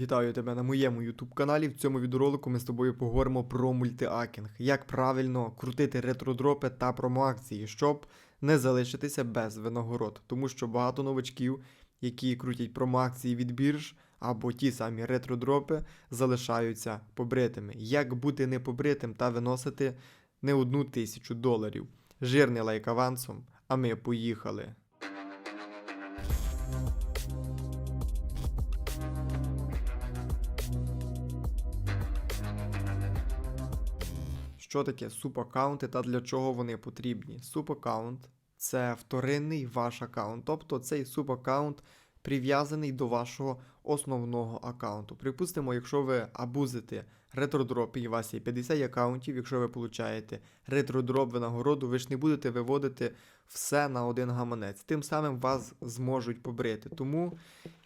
Вітаю тебе на моєму YouTube каналі. В цьому відеоролику ми з тобою поговоримо про мультиакінг, як правильно крутити ретродропи та промоакції, щоб не залишитися без винагород. Тому що багато новачків, які крутять промоакції від бірж або ті самі ретродропи, залишаються побритими. Як бути непобритим та виносити не одну тисячу доларів. Жирний лайк авансом, а ми поїхали. Що таке субаккаунти та для чого вони потрібні? Субаккаунт це вторинний ваш аккаунт, тобто цей субаккаунт прив'язаний до вашого основного аккаунту. Припустимо, якщо ви абузите ретродроп і у вас є 50 аккаунтів, якщо ви получаєте ретродроп винагороду, ви ж не будете виводити все на один гаманець. Тим самим вас зможуть побрити. Тому,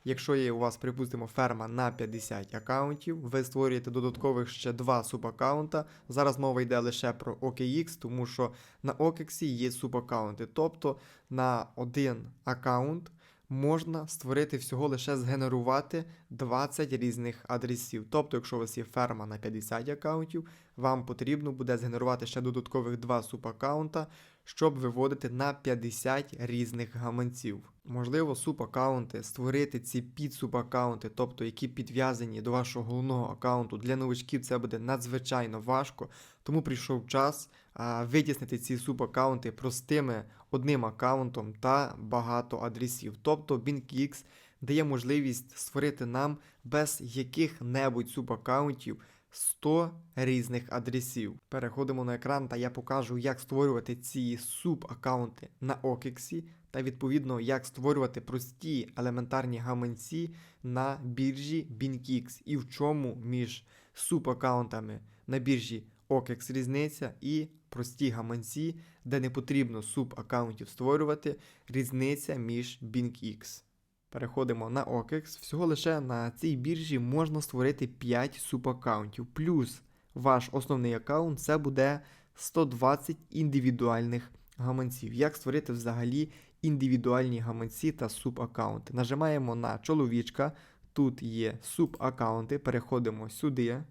якщо є у вас, припустимо, ферма на 50 аккаунтів, ви створюєте додаткових ще два субаккаунта. Зараз мова йде лише про OKX, тому що на OKX є субаккаунти. Тобто на один аккаунт можна створити всього лише згенерувати 20 різних адресів. Тобто, якщо у вас є ферма на 50 аккаунтів, вам потрібно буде згенерувати ще додаткових два субаккаунта, щоб виводити на 50 різних гаманців. Можливо, субаккаунти, створити ці підсубаккаунти, тобто які підв'язані до вашого головного аккаунту. Для новачків це буде надзвичайно важко, тому прийшов час а, витіснити ці субаккаунти простими одним аккаунтом та багато адресів. Тобто BingX дає можливість створити нам без яких-небудь субаккаунтів 100 різних адресів. Переходимо на екран, та я покажу, як створювати ці субаккаунти на OKX, та відповідно, як створювати прості елементарні гаманці на біржі BingX і в чому між субаккаунтами на біржі OKX різниця і прості гаманці, де не потрібно субаккаунтів створювати, різниця між BingX. Переходимо на OKX. Всього лише на цій біржі можна створити 5 субаккаунтів. Плюс ваш основний аккаунт це буде 120 індивідуальних гаманців. Як створити взагалі індивідуальні гаманці та субаккаунти? Нажимаємо на чоловічка. Тут є субаккаунти, переходимо сюди.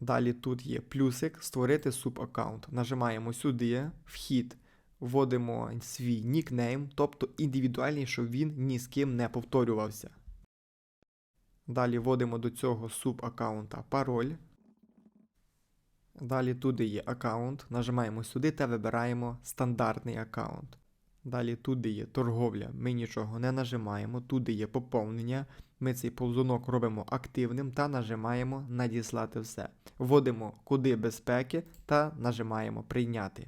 Далі тут є плюсик створити субаккаунт. Нажимаємо сюди, вхід, вводимо свій нікнейм, тобто індивідуальний, щоб він ні з ким не повторювався. Далі вводимо до цього субаккаунта пароль. Далі туди є аккаунт, нажимаємо сюди та вибираємо стандартний аккаунт. Далі туди є торговля, ми нічого не нажимаємо, туди є поповнення. Ми цей ползунок робимо активним та нажимаємо Надіслати все. Вводимо куди безпеки та нажимаємо Прийняти.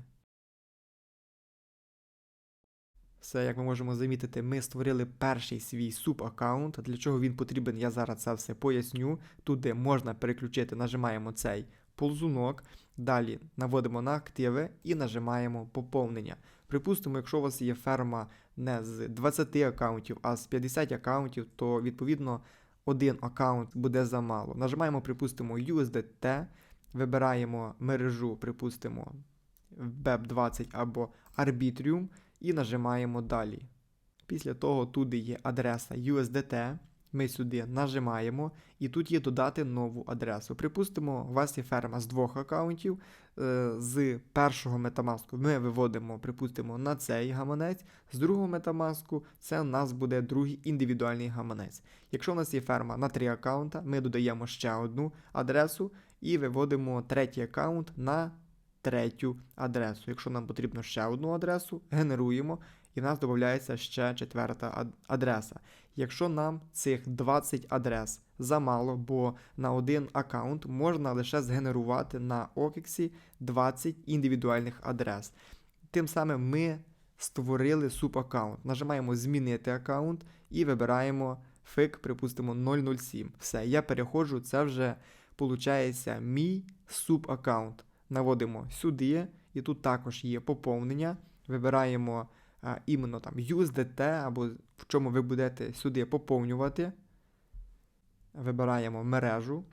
Все, як ми можемо замітити, ми створили перший свій суб-аккаунт. Для чого він потрібен, я зараз це все поясню. Туди можна переключити, нажимаємо цей ползунок. Далі наводимо на активи і нажимаємо поповнення. Припустимо, якщо у вас є ферма не з 20 аккаунтів, а з 50 аккаунтів, то відповідно один аккаунт буде замало. Нажимаємо, припустимо, USDT, вибираємо мережу, припустимо, BEP20 або Arbitrium і нажимаємо далі. Після того туди є адреса USDT. Ми сюди нажимаємо, і тут є додати нову адресу. Припустимо, у вас є ферма з двох аккаунтів. Е, З першого метамаску ми виводимо, припустимо, на цей гаманець, з другого метамаску це у нас буде другий індивідуальний гаманець. Якщо у нас є ферма на три аккаунта, ми додаємо ще одну адресу і виводимо третій аккаунт на третю адресу. Якщо нам потрібно ще одну адресу, генеруємо і в нас додається ще четверта адреса. Якщо нам цих 20 адрес замало, бо на один аккаунт можна лише згенерувати на OKX 20 індивідуальних адрес. Тим самим ми створили субаккаунт. Нажимаємо Змінити аккаунт і вибираємо фик, припустимо, 007. Все, я переходжу, це вже виходить мій субаккаунт. Наводимо сюди, і тут також є поповнення. Вибираємо а, іменно там USDT, або в чому ви будете сюди поповнювати. Вибираємо мережу,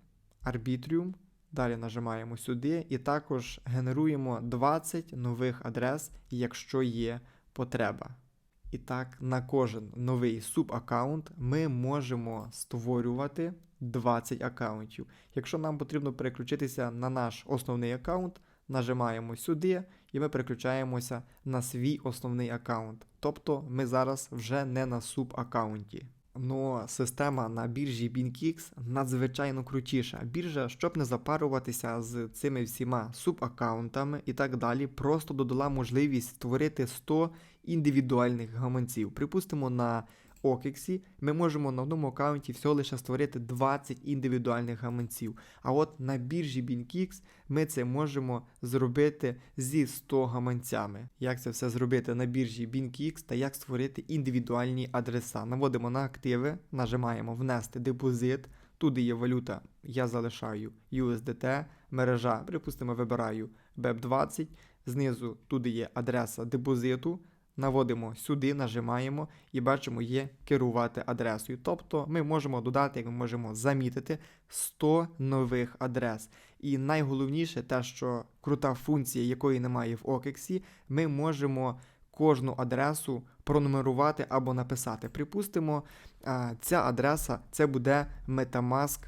Arbitrium, далі нажимаємо сюди і також генеруємо 20 нових адрес, якщо є потреба. І так, на кожен новий субаккаунт ми можемо створювати 20 аккаунтів. Якщо нам потрібно переключитися на наш основний аккаунт, нажимаємо сюди і ми переключаємося на свій основний аккаунт. Тобто ми зараз вже не на субаккаунті. Ну, система на біржі BinkX надзвичайно крутіша. Біржа, щоб не запаруватися з цими всіма субаккаунтами і так далі, просто додала можливість створити 100 індивідуальних гаманців. Припустимо, на OKX ми можемо на одному аккаунті всього лише створити 20 індивідуальних гаманців. А от на біржі BinkX ми це можемо зробити зі 100 гаманцями. Як це все зробити на біржі BinkX та як створити індивідуальні адреса? Наводимо на активи, нажимаємо внести депозит. Туди є валюта, я залишаю USDT, мережа, припустимо, вибираю BEP20, знизу туди є адреса депозиту. Наводимо сюди, нажимаємо і бачимо, є керувати адресою. Тобто ми можемо додати, як ми можемо замітити 100 нових адрес. І найголовніше те, що крута функція, якої немає в OKX, ми можемо кожну адресу пронумерувати або написати. Припустимо, ця адреса це буде Metamask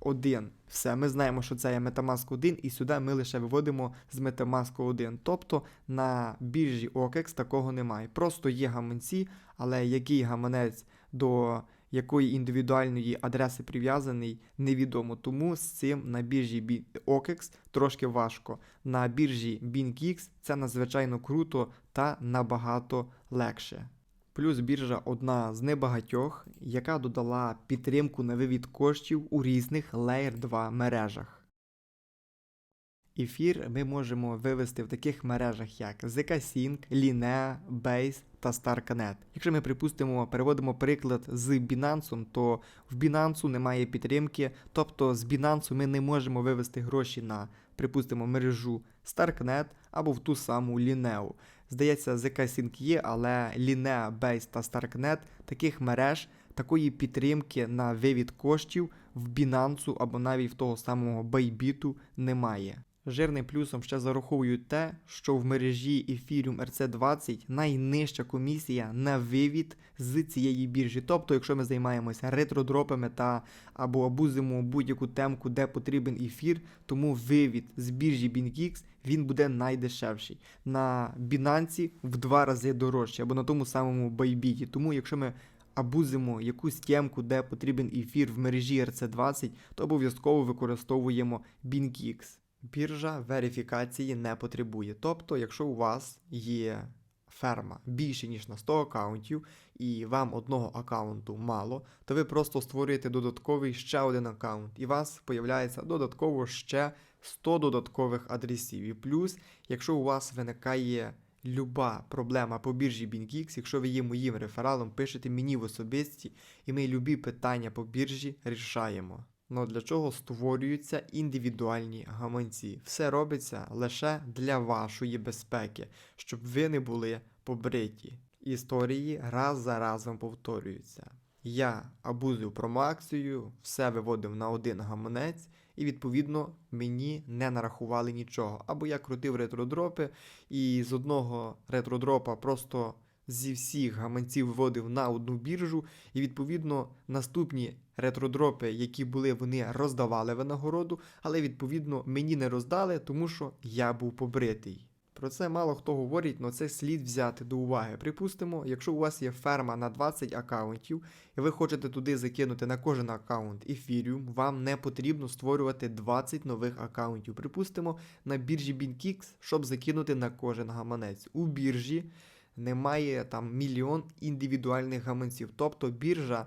1. Все, ми знаємо, що це є Metamask 1, і сюди ми лише виводимо з Metamask 1. Тобто на біржі OKEX такого немає. Просто є гаманці, але який гаманець до якої індивідуальної адреси прив'язаний, невідомо. Тому з цим на біржі OKEX трошки важко. На біржі BinkX це надзвичайно круто та набагато легше. Плюс біржа одна з небагатьох, яка додала підтримку на вивід коштів у різних Layer 2 мережах. Ефір ми можемо вивести в таких мережах, як ZK-Sync, Linea, Base та StarConnect. Якщо ми припустимо, переводимо приклад з Binance, то в Binance немає підтримки, тобто з Binance ми не можемо вивести гроші на, припустимо, мережу StarConnect або в ту саму Linea. Здається, ZK-Sync є, але Linea, Base та Starknet таких мереж, такої підтримки на вивід коштів в Binance або навіть в того самого Bybit немає. Жирним плюсом ще зараховують те, що в мережі Ethereum RC20 найнижча комісія на вивід з цієї біржі. Тобто, якщо ми займаємося ретродропами та або абузимо будь-яку темку, де потрібен ефір, тому вивід з біржі BinkX він буде найдешевший. На Binance в два рази дорожче, або на тому самому Bybit. Тому, якщо ми абузимо якусь темку, де потрібен ефір в мережі RC20, то обов'язково використовуємо BinkX. Біржа верифікації не потребує. Тобто, якщо у вас є ферма більше, ніж на 100 аккаунтів, і вам одного аккаунту мало, то ви просто створюєте додатковий ще один аккаунт, і у вас появляється додатково ще 100 додаткових адресів. І плюс, якщо у вас виникає люба проблема по біржі BinkX, якщо ви є моїм рефералом, пишете мені в особисті, і ми любі питання по біржі рішаємо. Ну для чого створюються індивідуальні гаманці? Все робиться лише для вашої безпеки, щоб ви не були побриті. Історії раз за разом повторюються. Я абузив промоакцію, все виводив на один гаманець, і відповідно мені не нарахували нічого. Або я крутив ретродропи, і з одного ретродропа просто зі всіх гаманців виводив на одну біржу, і відповідно наступні ретродропи, які були, вони роздавали винагороду, але відповідно мені не роздали, тому що я був побритий. Про це мало хто говорить, але це слід взяти до уваги. Припустимо, якщо у вас є ферма на 20 аккаунтів, і ви хочете туди закинути на кожен аккаунт Ethereum, вам не потрібно створювати 20 нових аккаунтів. Припустимо, на біржі BinkX, щоб закинути на кожен гаманець. У біржі немає там мільйон індивідуальних гаманців. Тобто біржа,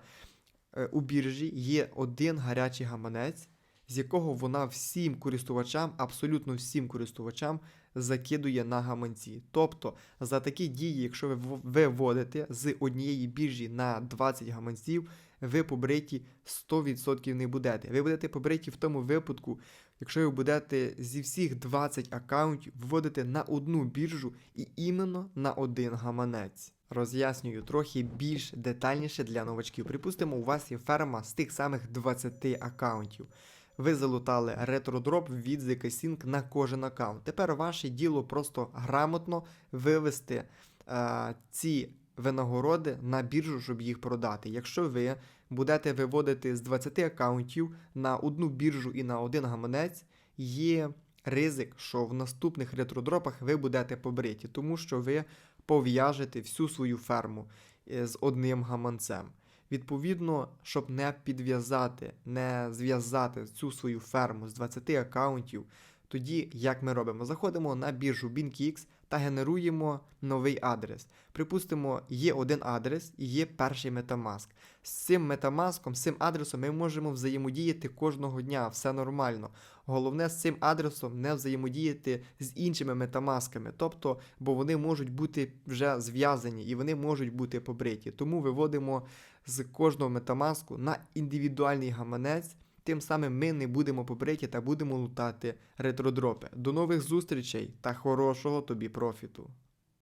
у біржі є один гарячий гаманець, з якого вона всім користувачам, абсолютно всім користувачам закидує на гаманці. Тобто за такі дії, якщо ви в- ви вводите з однієї біржі на 20 гаманців, ви побриті 100% не будете. Ви будете побриті в тому випадку, якщо ви будете зі всіх 20 аккаунтів вводити на одну біржу і іменно на один гаманець. Роз'яснюю трохи більш детальніше для новачків. Припустимо, у вас є ферма з тих самих 20 аккаунтів. Ви залутали ретродроп від ZK-Sync на кожен аккаунт. Тепер ваше діло просто грамотно вивести е, ці винагороди на біржу, щоб їх продати. Якщо ви будете виводити з 20 аккаунтів на одну біржу і на один гаманець, є ризик, що в наступних ретродропах ви будете побриті, тому що ви пов'яжете всю свою ферму е, з одним гаманцем. Відповідно, щоб не підв'язати, не зв'язати цю свою ферму з 20 аккаунтів, тоді як ми робимо? Заходимо на біржу BinkX та генеруємо новий адрес. Припустимо, є один адрес і є перший Metamask. З цим Metamask, з цим адресом ми можемо взаємодіяти кожного дня, все нормально. Головне з цим адресом не взаємодіяти з іншими метамасками, тобто, бо вони можуть бути вже зв'язані і вони можуть бути побриті. Тому виводимо з кожного метамаску на індивідуальний гаманець. Тим самим ми не будемо побриті та будемо лутати ретродропи. До нових зустрічей та хорошого тобі профіту!